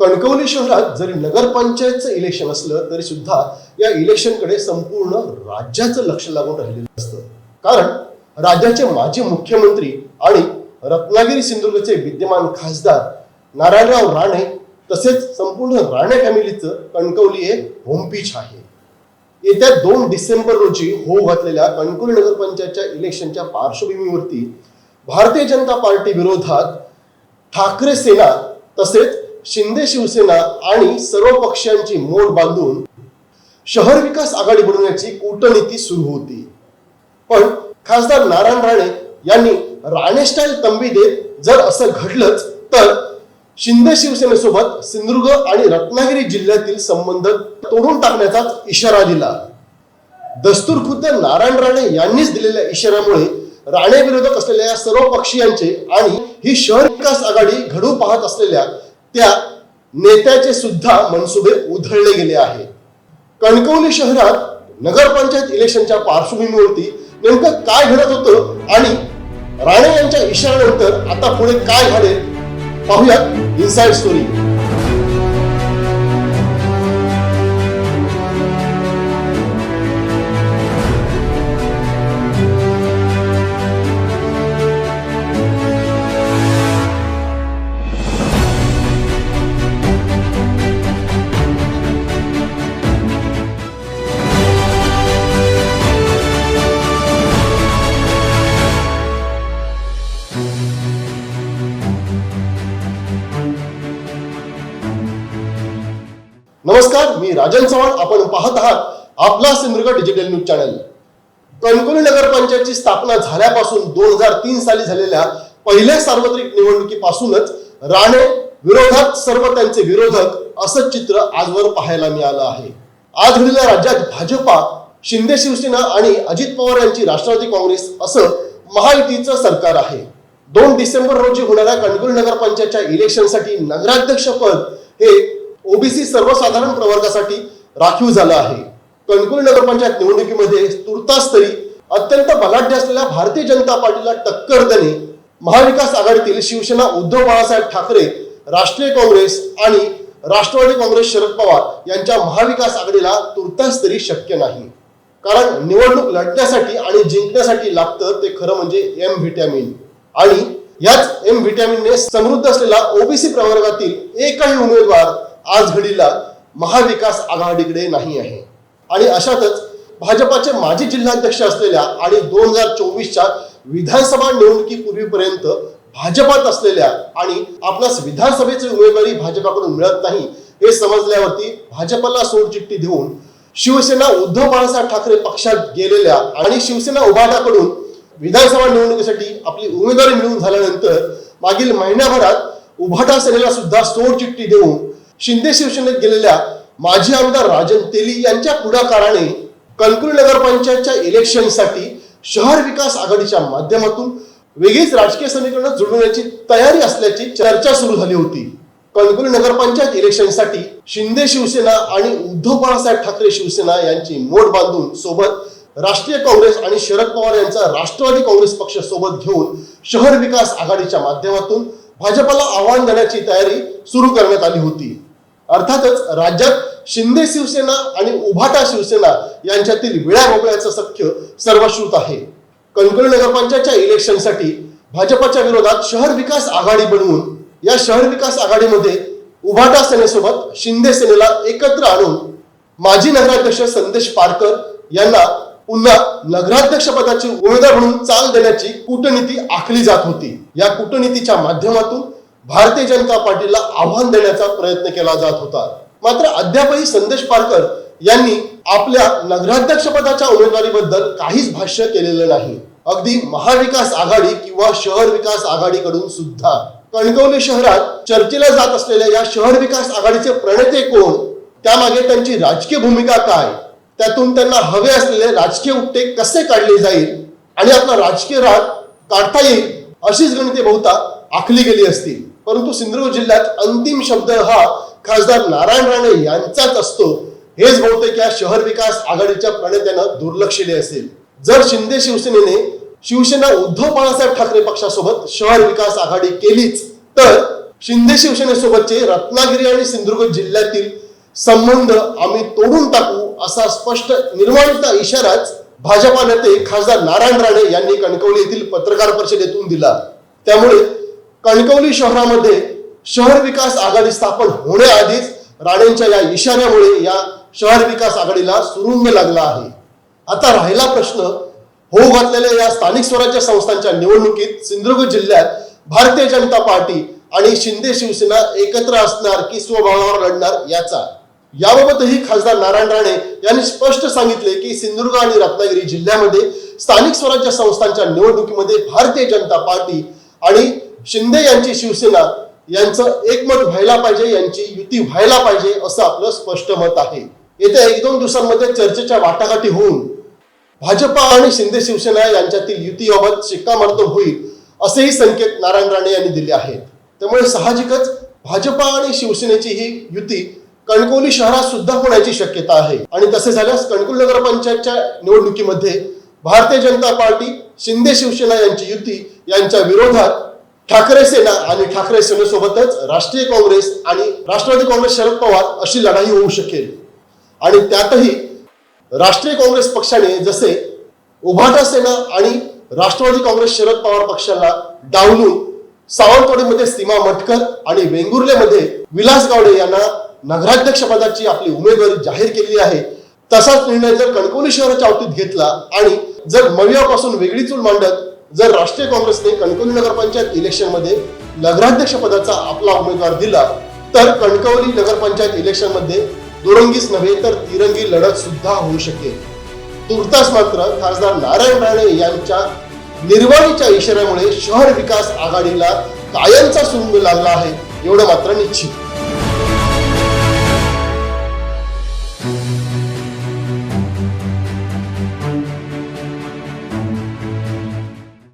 कणकवली शहरात जरी नगरपंचायतचं इलेक्शन असलं तरी सुद्धा या इलेक्शनकडे संपूर्ण राज्याचं लक्ष लागून राहिलेलं असतं. कारण राज्याचे माजी मुख्यमंत्री आणि रत्नागिरी सिंधुदुर्गचे विद्यमान खासदार नारायणराव राणे तसेच संपूर्ण राणे फॅमिलीचं कणकवली हे होमपीच आहे. येत्या दोन डिसेंबर रोजी होऊ घातलेल्या कणकवली नगरपंचायतच्या इलेक्शनच्या पार्श्वभूमीवरती भारतीय जनता पार्टी विरोधात ठाकरे सेना तसेच शिंदे शिवसेना आणि सर्व पक्षांची मोड बांधून शहर विकास आघाडी बनवण्याची कूटनीती सुरू होती. पण खासदार नारायण राणे यांनी राणे स्टाईल तंबी देत जर असं घडलंच तर शिंदे शिवसेनेसोबत सिंधुदुर्ग आणि रत्नागिरी जिल्ह्यातील संबंध तोडून टाकण्याचा इशारा दिला. दस्तूर खुद्द नारायण राणे यांनीच दिलेल्या इशाऱ्यामुळे राणे विरोधक असलेल्या सर्व पक्षीयांचे आणि ही शहर विकास आघाडी घडू पाहत असलेल्या त्या नेत्याचे सुद्धा मनसुबे उधळले गेले आहे. कणकवली शहरात नगरपंचायत इलेक्शनच्या पार्श्वभूमीवरती नेमकं काय घडत होतं आणि राणे यांच्या इशाऱ्यानंतर आता पुढे काय घडेल पाहूयात इन्साइड स्टोरी नमस्कार मी राजन चव्हाण. आपण पाहत आहात आपला Sindhudurg digital news channel Kankavli नगरपंचायतची स्थापना झाल्यापासून दोन हजार तीन साली झालेल्या पहिल्या सार्वत्रिक निवडणुकीपासूनच राणे विरोधात सर्व त्यांचे विरोधक असं चित्र आजवर पाहायला मिळालं आहे. आज घडलेल्या राज्यात भाजपा शिंदे शिवसेना आणि अजित पवार यांची राष्ट्रवादी काँग्रेस असं महायुतीचं सरकार आहे. दोन डिसेंबर रोजी होणाऱ्या कणकवली नगरपंचायतच्या इलेक्शनसाठी नगराध्यक्षपद हे ओबीसी सर्वसाधारण प्रवर्गासाठी राखीव झालं आहे. कणकवली नगरपंचायत निवडणुकीमध्ये तुर्तास तरी अत्यंत बलाढ्य असलेल्या भारतीय जनता पार्टीला टक्कर देणे महाविकास आघाडीतील शिवसेना उद्धव बाळासाहेब ठाकरे राष्ट्रीय काँग्रेस आणि राष्ट्रवादी काँग्रेस शरद पवार यांच्या महाविकास आघाडीला तुर्तास तरी शक्य नाही. कारण निवडणूक लढण्यासाठी आणि जिंकण्यासाठी लागतं ते खरं म्हणजे एम व्हिटॅमिन आणि याच एम व्हिटॅमिनने समृद्ध असलेला ओबीसी प्रवर्गातील एकही उमेदवार आज घडीला महाविकास आघाडीकडे नाही आहे. आणि अशातच भाजपाचे माजी जिल्हाध्यक्ष असलेल्या आणि दोन हजार चोवीसच्या विधानसभा निवडणुकीपूर्वीपर्यंत भाजपात असलेल्या आणि आपणास विधानसभेची उमेदवारी भाजपाकडून मिळत नाही हे समजल्यावरती भाजपला सोडचिठ्ठी देऊन शिवसेना उद्धव बाळासाहेब ठाकरे पक्षात गेलेल्या आणि शिवसेना उभाटाकडून विधानसभा निवडणुकीसाठी आपली उमेदवारी मिळवून झाल्यानंतर मागील महिन्याभरात उभाटा सेनेला सुद्धा सोडचिठ्ठी देऊन शिंदे शिवसेनेत गेलेल्या माजी आमदार राजन तेली यांच्या पुढाकाराने कणकुली नगरपंचायतच्या इलेक्शनसाठी शहर विकास आघाडीच्या माध्यमातून वेगळीच राजकीय समीकरणं जुळवण्याची तयारी असल्याची चर्चा सुरू झाली होती. कणकुली नगरपंचायत इलेक्शनसाठी शिंदे शिवसेना आणि उद्धव बाळासाहेब ठाकरे शिवसेना यांची मोड बांधून सोबत राष्ट्रीय काँग्रेस आणि शरद पवार यांचा राष्ट्रवादी काँग्रेस पक्ष सोबत घेऊन शहर विकास आघाडीच्या माध्यमातून भाजपला आव्हान देण्याची तयारी सुरू करण्यात आली होती. अर्थातच राज्यात शिंदे शिवसेना आणि उभाटा शिवसेना यांच्यातील विळा भोपळ्याचं सख्य सर्वश्रुत आहे. कणकवली नगरपंचायतच्या इलेक्शनसाठी भाजपच्या विरोधात शहर विकास आघाडी बनवून या शहर विकास आघाडीमध्ये उभाटा सेनेसोबत शिंदे सेनेला एकत्र आणून माजी नगराध्यक्ष संदेश पारकर यांना पुन्हा नगराध्यक्ष पदाची उमेदवार म्हणून चाल देण्याची कूटनीती आखली जात होती. या कूटनीतीच्या माध्यमातून भारतीय जनता पार्टीला आव्हान देण्याचा प्रयत्न केला जात होता. मात्र अद्यापही संदेश पारकर यांनी आपल्या नगराध्यक्षपदाच्या उमेदवारीबद्दल काहीच भाष्य केलेलं नाही. अगदी महाविकास आघाडी किंवा शहर विकास आघाडीकडून सुद्धा. कणकवली शहरात चर्चेला जात असलेल्या या शहर विकास आघाडीचे प्रणेते कोण? त्यामागे त्यांची राजकीय भूमिका काय? त्यातून त्यांना हवे असलेले राजकीय उपटे कसे काढले जाईल? आणि आपला राजकीय राग काढता येईल? अशीच गणिते बहुता आखली गेली असतील परंतु सिंधुदुर्ग जिल्ह्यात अंतिम शब्द हा खासदार नारायण राणे यांचाच असतो. हेच बहुतेक या शहर विकास आघाडीच्या प्रणेत्यानं दुर्लक्षिले असेल. जर शिंदे शिवसेनेने शिवसेना उद्धव बाळासाहेब ठाकरे पक्षासोबत शहर विकास आघाडी केलीच तर शिंदे शिवसेनेसोबतचे रत्नागिरी आणि सिंधुदुर्ग जिल्ह्यातील संबंध आम्ही तोडून टाकू असा स्पष्ट निर्माणता इशाराच भाजपा नेते खासदार नारायण राणे यांनी कणकवली येथील पत्रकार परिषदेतून दिला. त्यामुळे कणकवली शहरामध्ये शहर विकास आघाडी स्थापन होण्याआधीच राणेंच्या या इशाऱ्यामुळे या शहर विकास आघाडीला सुरुंग लागला आहे. आता राहिला प्रश्न होऊ घातलेल्या या स्थानिक स्वराज्य संस्थांच्या निवडणुकीत सिंधुदुर्ग जिल्ह्यात भारतीय जनता पार्टी आणि शिंदे शिवसेना एकत्र असणार की स्वभावावर लढणार याचा? याबाबतही खासदार नारायण राणे यांनी स्पष्ट सांगितले की सिंधुदुर्ग आणि रत्नागिरी जिल्ह्यामध्ये स्थानिक स्वराज्य संस्थांच्या निवडणुकीमध्ये भारतीय जनता पार्टी आणि शिंदे यांची शिवसेना यांचं एकमत व्हायला पाहिजे यांची युती व्हायला पाहिजे असं आपलं स्पष्ट मत आहे. येत्या एक दोन दिवसांमध्ये चर्चेच्या वाटाघाटी होऊन भाजपा आणि शिंदे शिवसेना यांच्यातील युतीबाबत शिक्कामोर्तब होईल असेही संकेत नारायण राणे यांनी दिले आहेत. त्यामुळे साहजिकच भाजपा आणि शिवसेनेची ही युती कणकवली शहरात सुद्धा होण्याची शक्यता आहे. आणि तसे झाल्यास कणकवली नगरपंचायतच्या निवडणुकीमध्ये भारतीय जनता पार्टी शिंदे शिवसेना यांची युती यांच्या विरोधात ठाकरे सेना आणि ठाकरे सेनेसोबतच राष्ट्रीय काँग्रेस आणि राष्ट्रवादी काँग्रेस शरद पवार अशी लढाई होऊ शकेल. आणि त्यातही राष्ट्रीय काँग्रेस पक्षाने जसे उभाटा सेना आणि राष्ट्रवादी काँग्रेस शरद पवार पक्षाला डावलून सावंतवाडीमध्ये सीमा मटकर आणि वेंगुर्लेमध्ये विलास गावडे यांना नगराध्यक्ष पदाची आपली उमेदवारी जाहीर केली आहे. तसाच निर्णय जर कणकवली शहराच्या बाबतीत घेतला आणि जर मवियापासून वेगळी चूल मांडत जर राष्ट्रीय काँग्रेसने कणकवली नगरपंचायत इलेक्शनमध्ये नगराध्यक्ष पदाचा आपला उमेदवार दिला तर कणकवली नगरपंचायत इलेक्शनमध्ये दुरंगीच नव्हे तर तिरंगी लढत सुद्धा होऊ शकेल. तुर्तास मात्र खासदार नारायण राणे यांच्या निर्वाणीच्या इशाऱ्यामुळे शहर विकास आघाडीला कायमचा सुंग लागला आहे एवढं मात्र निश्चित.